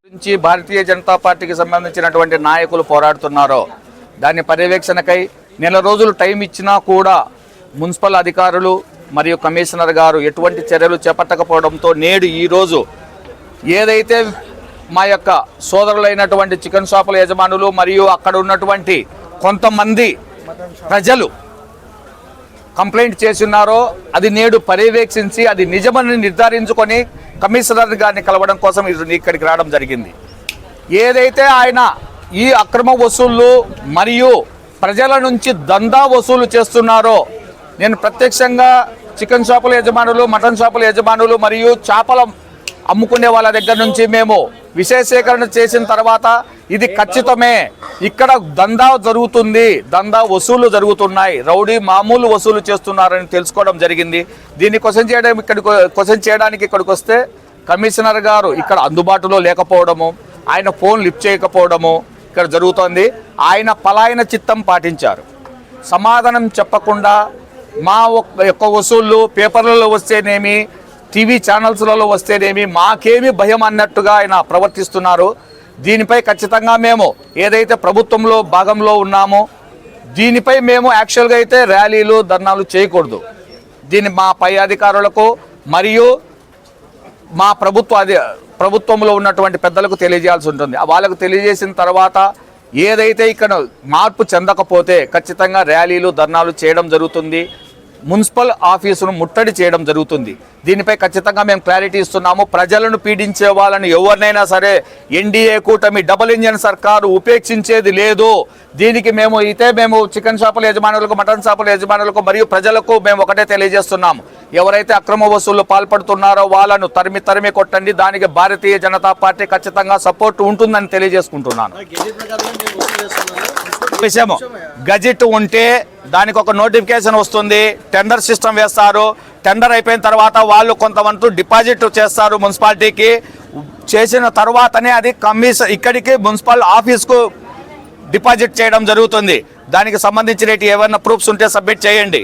గురించి భారతీయ జనతా పార్టీకి సంబంధించినటువంటి నాయకులు పోరాడుతున్నారో. దాని పర్యవేక్షణకై నెల రోజులు టైం ఇచ్చినా కూడా మున్సిపల్ అధికారులు మరియు కమిషనర్ గారు ఎటువంటి చర్యలు చేపట్టకపోవడంతో నేడు ఈరోజు ఏదైతే మా యొక్క సోదరులైనటువంటి చికెన్ షాపుల యజమానులు మరియు అక్కడ ఉన్నటువంటి కొంతమంది ప్రజలు కంప్లైంట్ చేస్తున్నారో అది నేడు పర్యవేక్షించి అది నిజమని నిర్ధారించుకొని కమిషనర్ గారిని కలవడం కోసం ఇది ఇక్కడికి రావడం జరిగింది. ఏదైతే ఆయన ఈ అక్రమ వసూళ్ళు మరియు ప్రజల నుంచి దందా వసూలు చేస్తున్నారో నేను ప్రత్యక్షంగా చికెన్ షాపుల యజమానులు మటన్ షాపుల యజమానులు మరియు చేపల అమ్ముకునే వాళ్ళ దగ్గర నుంచి మేము విశేషీకరణ చేసిన తర్వాత ఇది ఖచ్చితమే. ఇక్కడ దందా జరుగుతుంది. దందా వసూలు జరుగుతున్నాయి. రౌడీ మామూలు వసూలు చేస్తున్నారని తెలుసుకోవడం జరిగింది. దీన్ని క్వశ్చన్ చేయడం ఇక్కడ క్వశ్చన్ చేయడానికి ఇక్కడికి వస్తే కమిషనర్ గారు ఇక్కడ అందుబాటులో లేకపోవడము ఆయన ఫోన్ లిఫ్ట్ చేయకపోవడము ఇక్కడ జరుగుతోంది. ఆయన పలాయన చిత్తం పాటించారు. సమాధానం చెప్పకుండా మా యొక్క వసూళ్ళు పేపర్లలో వస్తేనేమి టీవీ ఛానల్స్లలో వస్తేనేమి మాకేమి భయం అన్నట్టుగా ఆయన ప్రవర్తిస్తున్నారు. దీనిపై ఖచ్చితంగా మేము ఏదైతే ప్రభుత్వంలో భాగంలో ఉన్నామో దీనిపై మేము యాక్చువల్గా అయితే ర్యాలీలు ధర్నాలు చేయకూడదు. దీన్ని మా పై అధికారులకు మరియు మా ప్రభుత్వ అధి ప్రభుత్వంలో ఉన్నటువంటి పెద్దలకు తెలియజేయాల్సి ఉంటుంది. వాళ్ళకు తెలియజేసిన తర్వాత ఏదైతే ఇక్కడ మార్పు చెందకపోతే ఖచ్చితంగా ర్యాలీలు ధర్నాలు చేయడం జరుగుతుంది. మున్సిపల్ ఆఫీసును ముట్టడి చేయడం జరుగుతుంది. దీనిపై ఖచ్చితంగా మేము క్లారిటీ ఇస్తున్నాము. ప్రజలను పీడించే వాళ్ళని ఎవరినైనా సరే ఎన్డీఏ కూటమి డబుల్ ఇంజన్ సర్కారు ఉపేక్షించేది లేదు. దీనికి మేము అయితే మేము చికెన్ షాపుల యజమానులకు మటన్ షాపుల యజమానులకు మరియు ప్రజలకు మేము ఒకటే తెలియజేస్తున్నాము. ఎవరైతే అక్రమ వసూళ్ళు పాల్పడుతున్నారో వాళ్ళను తరిమి తరిమి కొట్టండి. దానికి భారతీయ జనతా పార్టీ ఖచ్చితంగా సపోర్ట్ ఉంటుందని తెలియజేసుకుంటున్నాను. విషయము. గజెట్ ఉంటే దానికి ఒక నోటిఫికేషన్ వస్తుంది. టెండర్ సిస్టమ్ వేస్తారు. టెండర్ అయిపోయిన తర్వాత వాళ్ళు కొంతమంది డిపాజిట్ చేస్తారు మున్సిపాలిటీకి. చేసిన తర్వాతనే అది కమిషన్ ఇక్కడికి మున్సిపల్ ఆఫీస్కు డిపాజిట్ చేయడం జరుగుతుంది. దానికి సంబంధించిన ఏమైనా ప్రూఫ్స్ ఉంటే సబ్మిట్ చేయండి.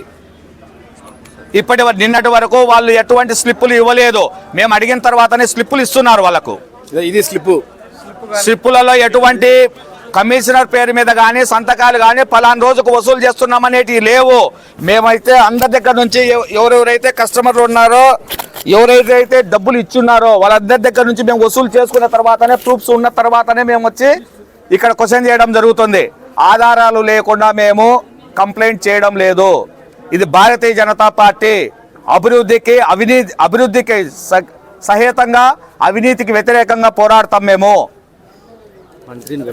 ఇప్పటి నిన్నటి వరకు వాళ్ళు ఎటువంటి స్లిప్పులు ఇవ్వలేదు. మేము అడిగిన తర్వాతనే స్లిప్పులు ఇస్తున్నారు వాళ్ళకు. ఇది స్లిప్ స్లిప్పులలో ఎటువంటి కమిషనర్ పేరు మీద కానీ సంతకాలు కానీ పలాన రోజుకు వసూలు చేస్తున్నామనేటివి లేవు. మేమైతే అందరి దగ్గర నుంచి ఎవరెవరైతే కస్టమర్లు ఉన్నారో ఎవరైతే డబ్బులు ఇచ్చున్నారో వాళ్ళందరి దగ్గర నుంచి మేము వసూలు చేసుకున్న తర్వాతనే ప్రూఫ్స్ ఉన్న తర్వాతనే మేము వచ్చి ఇక్కడ క్వశ్చన్ చేయడం జరుగుతుంది. ఆధారాలు లేకుండా మేము కంప్లైంట్ చేయడం లేదు. ఇది భారతీయ జనతా పార్టీ అభివృద్ధికి అవినీతి అభివృద్ధికి స- సహేతంగా అవినీతికి వ్యతిరేకంగా పోరాడతాం మేము. మంత్రిని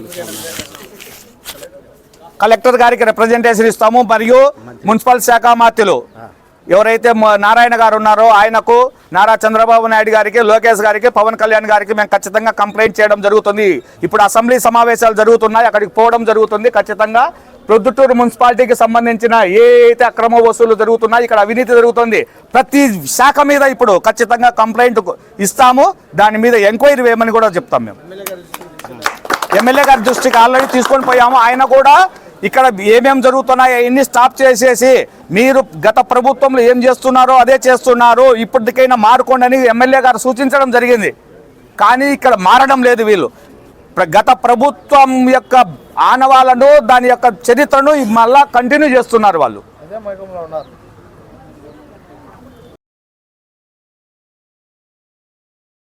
కలెక్టర్ గారికి రిప్రజెంటేషన్ ఇస్తాము. మరియు మున్సిపల్ శాఖ మాత్యులు ఎవరైతే నారాయణ గారు ఉన్నారో ఆయనకు నారా చంద్రబాబు నాయుడు గారికి లోకేష్ గారికి పవన్ కళ్యాణ్ గారికి మేము ఖచ్చితంగా కంప్లైంట్ చేయడం జరుగుతుంది. ఇప్పుడు అసెంబ్లీ సమావేశాలు జరుగుతున్నాయి. అక్కడికి పోవడం జరుగుతుంది. ఖచ్చితంగా ప్రొద్దుటూరు మున్సిపాలిటీకి సంబంధించిన ఏ అయితే అక్రమ వసూలు జరుగుతున్నాయి ఇక్కడ అవినీతి జరుగుతుంది. ప్రతి శాఖ మీద ఇప్పుడు ఖచ్చితంగా కంప్లైంట్ ఇస్తాము. దాని మీద ఎంక్వైరీ వేయమని కూడా చెప్తాం మేము. ఎమ్మెల్యే గారి దృష్టికి ఆల్రెడీ తీసుకొని పోయాము. ఆయన కూడా ఇక్కడ ఏమేం జరుగుతున్నాయో అవన్నీ స్టాప్ చేసేసి మీరు గత ప్రభుత్వంలో ఏం చేస్తున్నారో అదే చేస్తున్నారు. ఇప్పటికైనా మారుకోండి అని ఎమ్మెల్యే గారు సూచించడం జరిగింది. కానీ ఇక్కడ మారడం లేదు వీళ్ళు. గత ప్రభుత్వం యొక్క ఆనవాళ్ళను దాని యొక్క చరిత్రను మళ్ళా కంటిన్యూ చేస్తున్నారు వాళ్ళు.